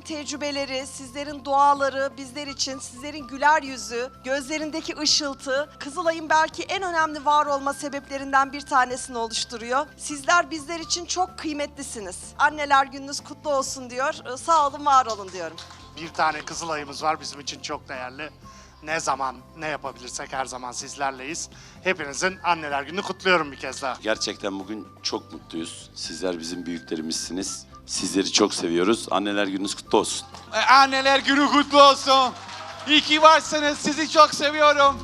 tecrübeleri, sizlerin duaları bizler için, sizlerin güler yüzü, gözlerindeki ışıltı, Kızılay'ın belki en önemli var olma sebeplerinden bir tanesini oluşturuyor. Sizler bizler için çok kıymetlisiniz. Anneler gününüz kutlu olsun diyor. Ee, Sağ olun, var olun diyorum. Bir tane Kızılay'ımız var bizim için çok değerli. Ne zaman ne yapabilirsek her zaman sizlerleyiz. Hepinizin anneler gününü kutluyorum bir kez daha. Gerçekten bugün çok mutluyuz. Sizler bizim büyüklerimizsiniz. Sizleri çok seviyoruz. Anneler gününüz kutlu olsun. E, Anneler günü kutlu olsun. İyi ki varsınız. Sizi çok seviyorum.